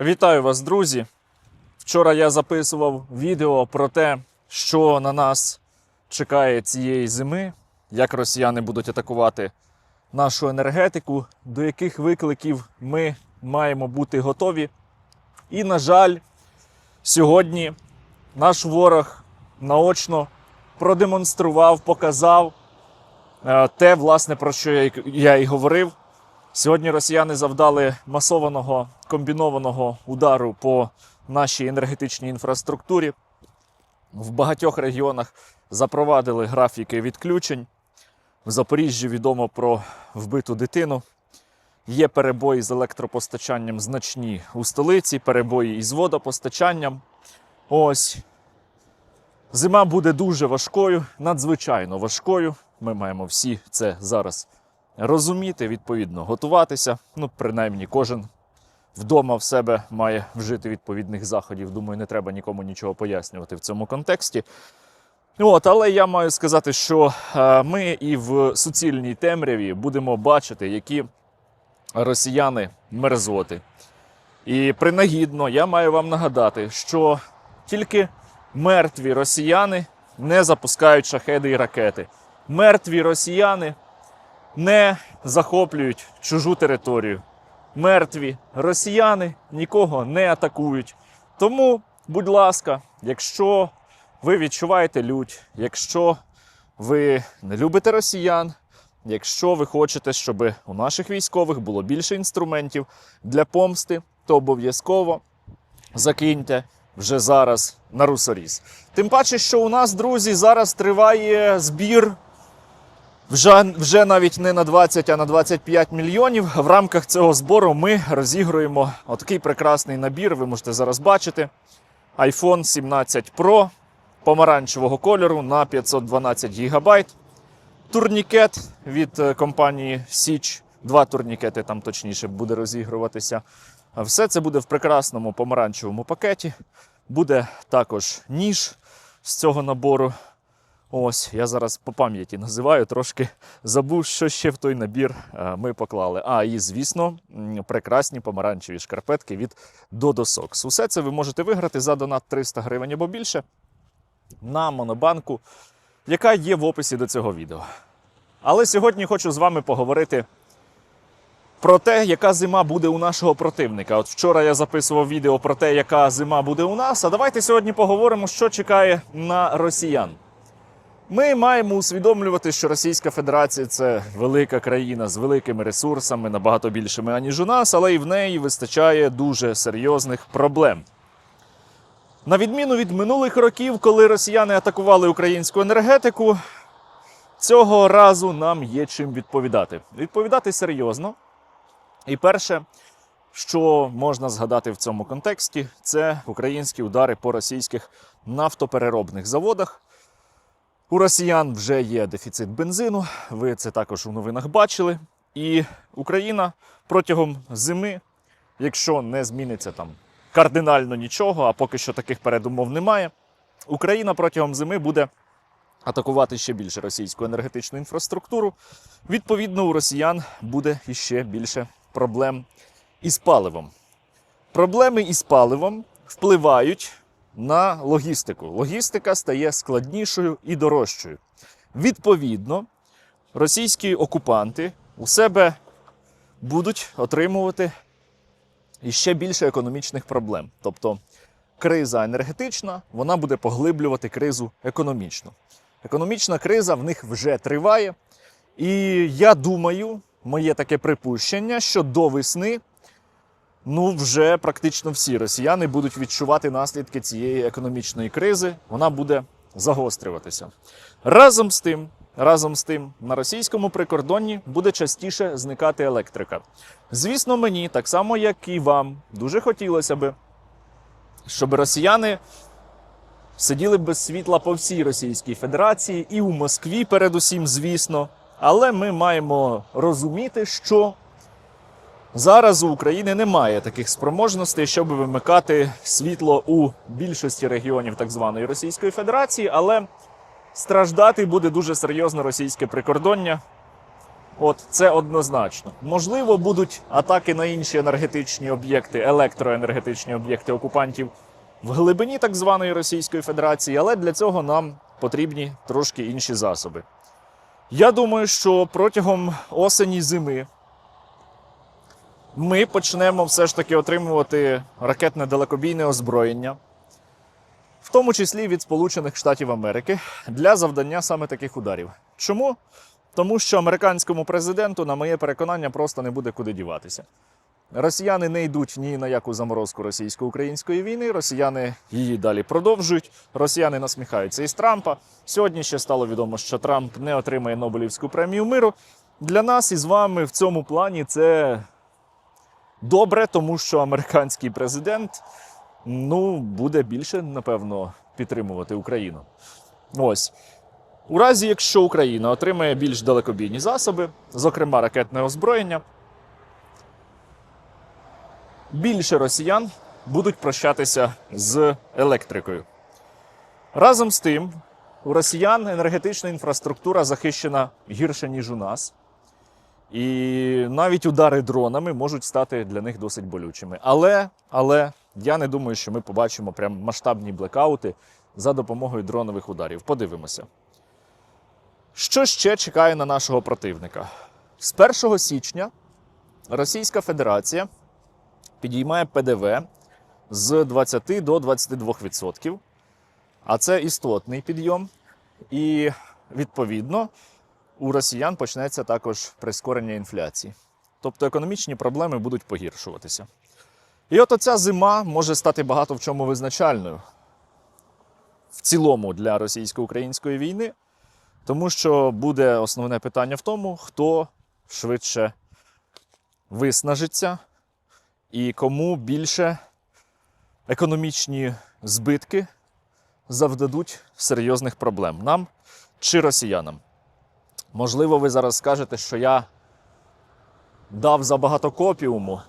Вітаю вас, друзі! Вчора я записував відео про те, що на нас чекає цієї зими, як росіяни будуть атакувати нашу енергетику, до яких викликів ми маємо бути готові. І, на жаль, сьогодні наш ворог наочно продемонстрував, показав е, те, власне, про що я і говорив. Сьогодні росіяни завдали масованого комбінованого удару по нашій енергетичній інфраструктурі. В багатьох регіонах запровадили графіки відключень. В Запоріжжі відомо про вбиту дитину. Є перебої з електропостачанням значні у столиці, перебої із водопостачанням. Ось. Зима буде дуже важкою, надзвичайно важкою. Ми маємо всі це зараз розуміти, відповідно, готуватися. Ну, принаймні, кожен вдома в себе має вжити відповідних заходів. Думаю, не треба нікому нічого пояснювати в цьому контексті. От, але я маю сказати, що е, ми і в суцільній темряві будемо бачити, які росіяни мерзоти. І принагідно я маю вам нагадати, що тільки мертві росіяни не запускають шахеди і ракети. Мертві росіяни не захоплюють чужу територію. Мертві росіяни нікого не атакують. Тому, будь ласка, якщо ви відчуваєте лють, якщо ви не любите росіян, якщо ви хочете, щоб у наших військових було більше інструментів для помсти, то обов'язково закиньте вже зараз на русоріз. Тим паче, що у нас, друзі, зараз триває збір вже, вже навіть не на 20, а на 25 мільйонів. В рамках цього збору ми розігруємо отакий прекрасний набір. Ви можете зараз бачити. iPhone 17 Pro помаранчевого кольору на 512 гігабайт. Турнікет від е, компанії Січ. Два турнікети там точніше буде розігруватися. Все це буде в прекрасному помаранчевому пакеті. Буде також ніж з цього набору. Ось, я зараз по пам'яті називаю, трошки забув, що ще в той набір е, ми поклали. А, і, звісно, прекрасні помаранчеві шкарпетки від Dodo Sox. Усе це ви можете виграти за донат 300 гривень або більше на монобанку, яка є в описі до цього відео. Але сьогодні хочу з вами поговорити про те, яка зима буде у нашого противника. От вчора я записував відео про те, яка зима буде у нас. А давайте сьогодні поговоримо, що чекає на росіян. Ми маємо усвідомлювати, що Російська Федерація це велика країна з великими ресурсами, набагато більшими, аніж у нас, але і в неї вистачає дуже серйозних проблем. На відміну від минулих років, коли росіяни атакували українську енергетику, цього разу нам є чим відповідати. Відповідати серйозно. І перше, що можна згадати в цьому контексті, це українські удари по російських нафтопереробних заводах. У росіян вже є дефіцит бензину. Ви це також у новинах бачили. І Україна протягом зими, якщо не зміниться там кардинально нічого, а поки що таких передумов немає, Україна протягом зими буде атакувати ще більше російську енергетичну інфраструктуру. Відповідно, у росіян буде іще більше проблем із паливом. Проблеми із паливом впливають на логістику. Логістика стає складнішою і дорожчою. Відповідно, російські окупанти у себе будуть отримувати іще більше економічних проблем. Тобто криза енергетична, вона буде поглиблювати кризу економічну. Економічна криза в них вже триває. І я думаю, моє таке припущення, що до весни ну вже практично всі росіяни будуть відчувати наслідки цієї економічної кризи. Вона буде загострюватися. Разом з тим, разом з тим, на російському прикордонні буде частіше зникати електрика. Звісно, мені, так само як і вам, дуже хотілося би, щоб росіяни сиділи без світла по всій Російській Федерації і у Москві, передусім, звісно. Але ми маємо розуміти, що зараз у України немає таких спроможностей, щоб вимикати світло у більшості регіонів так званої Російської Федерації, але страждати буде дуже серйозно російське прикордоння. От це однозначно. Можливо, будуть атаки на інші енергетичні об'єкти, електроенергетичні об'єкти окупантів в глибині так званої Російської Федерації, але для цього нам потрібні трошки інші засоби. Я думаю, що протягом осені зими ми почнемо все ж таки отримувати ракетне далекобійне озброєння, в тому числі від Сполучених Штатів Америки, для завдання саме таких ударів. Чому? Тому що американському президенту, на моє переконання, просто не буде куди діватися. Росіяни не йдуть ні на яку заморозку російсько-української війни. Росіяни її далі продовжують. Росіяни насміхаються із Трампа. Сьогодні ще стало відомо, що Трамп не отримає Нобелівську премію миру. Для нас із вами в цьому плані це добре, тому що американський президент ну, буде більше, напевно, підтримувати Україну. Ось. У разі, якщо Україна отримає більш далекобійні засоби, зокрема ракетне озброєння, більше росіян будуть прощатися з електрикою. Разом з тим, у росіян енергетична інфраструктура захищена гірше, ніж у нас. І навіть удари дронами можуть стати для них досить болючими. Але, але я не думаю, що ми побачимо прям масштабні блекаути за допомогою дронових ударів. Подивимося. Що ще чекає на нашого противника? З 1 січня Російська Федерація підіймає ПДВ з 20 до 22%. А це істотний підйом. І відповідно у росіян почнеться також прискорення інфляції. Тобто економічні проблеми будуть погіршуватися. І от оця зима може стати багато в чому визначальною в цілому для російсько-української війни, тому що буде основне питання в тому, хто швидше виснажиться і кому більше економічні збитки завдадуть серйозних проблем нам чи росіянам. Можливо, ви зараз скажете, що я дав забагато копіуму.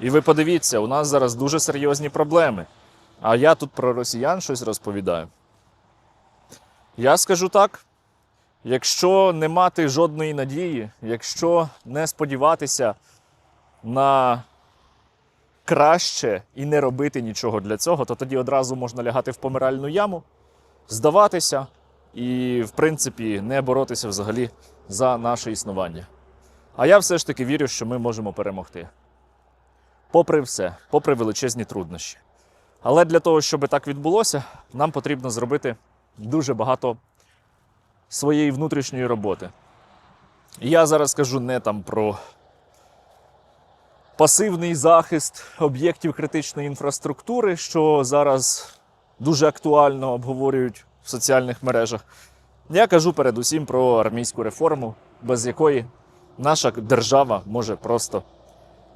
І ви подивіться, у нас зараз дуже серйозні проблеми. А я тут про росіян щось розповідаю. Я скажу так: якщо не мати жодної надії, якщо не сподіватися на краще і не робити нічого для цього, то тоді одразу можна лягати в помиральну яму, здаватися і, в принципі, не боротися взагалі за наше існування. А я все ж таки вірю, що ми можемо перемогти. Попри все, попри величезні труднощі. Але для того, щоб так відбулося, нам потрібно зробити дуже багато своєї внутрішньої роботи. І я зараз скажу не там про пасивний захист об'єктів критичної інфраструктури, що зараз дуже актуально обговорюють в соціальних мережах. Я кажу передусім про армійську реформу, без якої наша держава може просто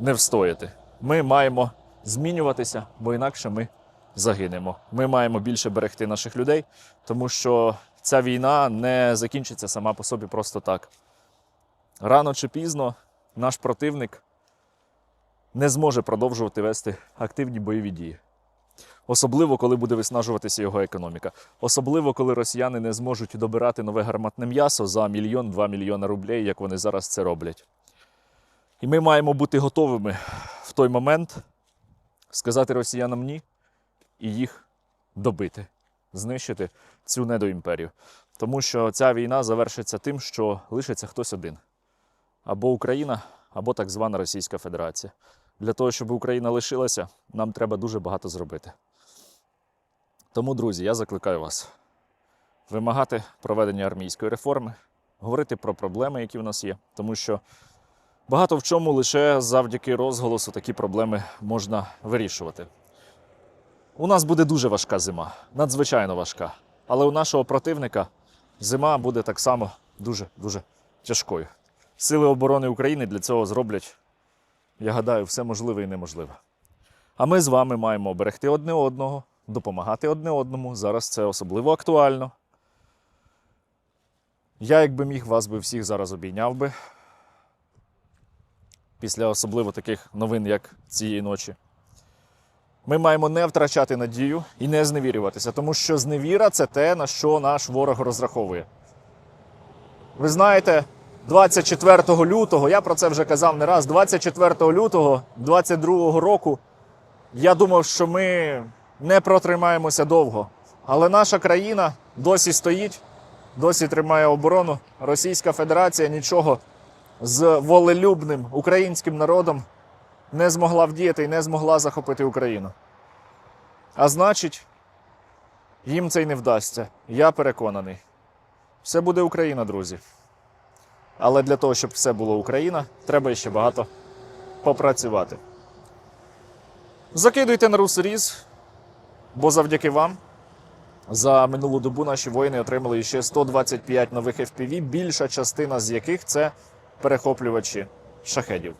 не встояти. Ми маємо змінюватися, бо інакше ми загинемо. Ми маємо більше берегти наших людей, тому що ця війна не закінчиться сама по собі просто так. Рано чи пізно наш противник не зможе продовжувати вести активні бойові дії. Особливо, коли буде виснажуватися його економіка. Особливо, коли росіяни не зможуть добирати нове гарматне м'ясо за мільйон-два мільйона рублей, як вони зараз це роблять. І ми маємо бути готовими в той момент сказати росіянам ні і їх добити, знищити цю недоімперію. Тому що ця війна завершиться тим, що лишиться хтось один: або Україна, або так звана Російська Федерація. Для того, щоб Україна лишилася, нам треба дуже багато зробити. Тому, друзі, я закликаю вас вимагати проведення армійської реформи, говорити про проблеми, які в нас є, тому що багато в чому лише завдяки розголосу такі проблеми можна вирішувати. У нас буде дуже важка зима, надзвичайно важка. Але у нашого противника зима буде так само дуже-дуже тяжкою. Сили оборони України для цього зроблять, я гадаю, все можливе і неможливе. А ми з вами маємо берегти одне одного, допомагати одне одному. Зараз це особливо актуально. Я, якби міг, вас би всіх зараз обійняв би. Після особливо таких новин, як цієї ночі. Ми маємо не втрачати надію і не зневірюватися, тому що зневіра це те, на що наш ворог розраховує. Ви знаєте, 24 лютого, я про це вже казав не раз. 24 лютого 22 року я думав, що ми не протримаємося довго. Але наша країна досі стоїть, досі тримає оборону. Російська Федерація нічого з волелюбним українським народом не змогла вдіяти і не змогла захопити Україну. А значить, їм це й не вдасться. Я переконаний. Все буде Україна, друзі. Але для того, щоб все було Україна, треба ще багато попрацювати. Закидуйте на русоріз, бо завдяки вам за минулу добу наші воїни отримали ще 125 нових FPV, більша частина з яких це перехоплювачі шахедів.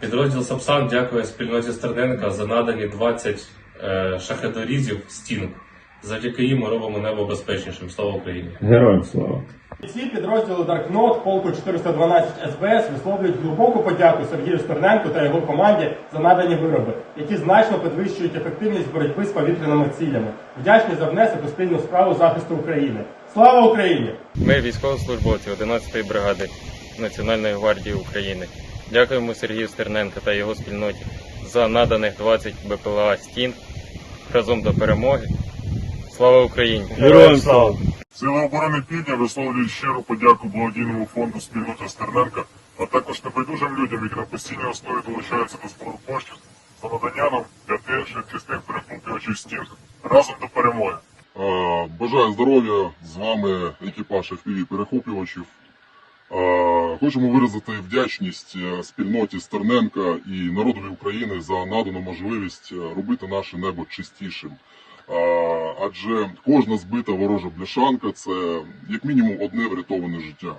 Підрозділ Сапсан дякує спільноті Стерненка за надані 20 е, шахедорізів стінг. Завдяки їм ми робимо небо безпечнішим. Слава Україні! Героям слава! Бійці підрозділу Даркнот полку 412 СБС висловлюють глибоку подяку Сергію Стерненку та його команді за надані вироби, які значно підвищують ефективність боротьби з повітряними цілями. Вдячні за внесок у спільну справу захисту України. Слава Україні! Ми військовослужбовці 11-ї бригади Національної гвардії України. Дякуємо Сергію Стерненко та його спільноті за наданих 20 БПЛА стін разом до перемоги. Слава Україні! Героям слава! Сили оборони Півдня висловлюють щиру подяку благодійному фонду спільноти Стерненка, а також небайдужим людям, які на постійній основі долучаються до збору коштів за надання нам п'яти швидкісних перехоплювачів стін. Разом до перемоги. Е, Бажаю здоров'я з вами екіпаж FPV перехоплювачів. Е, Хочемо виразити вдячність е, спільноті Стерненка і народові України за надану можливість робити наше небо чистішим. Адже кожна збита ворожа бляшанка це як мінімум одне врятоване життя.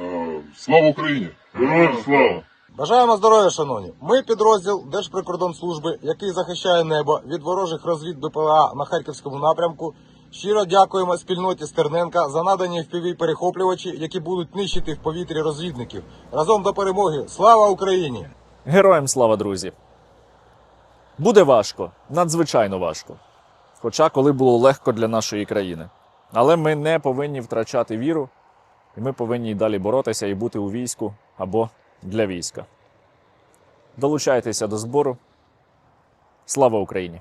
Е, Слава Україні! Героям слава! Бажаємо здоров'я, шановні. Ми підрозділ Держприкордонслужби, який захищає небо від ворожих розвід БПЛА на харківському напрямку. Щиро дякуємо спільноті Стерненка за надані впіві перехоплювачі, які будуть нищити в повітрі розвідників. Разом до перемоги. Слава Україні! Героям слава, друзі! Буде важко, надзвичайно важко. Хоча коли було легко для нашої країни. Але ми не повинні втрачати віру, і ми повинні й далі боротися і бути у війську або для війська. Долучайтеся до збору. Слава Україні!